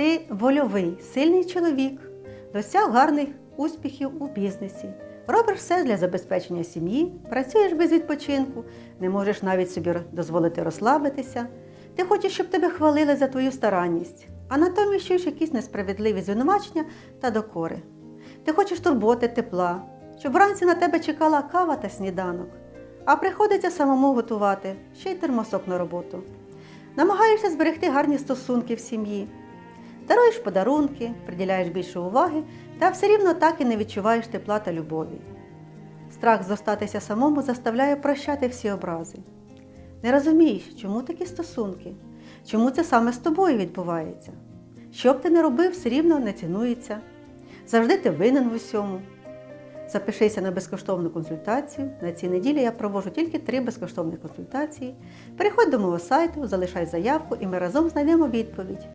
Ти вольовий, сильний чоловік, досяг гарних успіхів у бізнесі. Робиш все для забезпечення сім'ї, працюєш без відпочинку, не можеш навіть собі дозволити розслабитися. Ти хочеш, щоб тебе хвалили за твою старанність, а натомість чуєш якісь несправедливі звинувачення та докори. Ти хочеш турботи, тепла, щоб вранці на тебе чекала кава та сніданок, а приходиться самому готувати, ще й термосок на роботу. Намагаєшся зберегти гарні стосунки в сім'ї, даруєш подарунки, приділяєш більше уваги, та все рівно так і не відчуваєш тепла та любові. Страх зостатися самому заставляє прощати всі образи. Не розумієш, чому такі стосунки, чому це саме з тобою відбувається. Що б ти не робив, все рівно не цінується. Завжди ти винен в усьому. Запишися на безкоштовну консультацію. На цій неділі я проводжу тільки три безкоштовні консультації. Переходь до мого сайту, залишай заявку і ми разом знайдемо відповідь.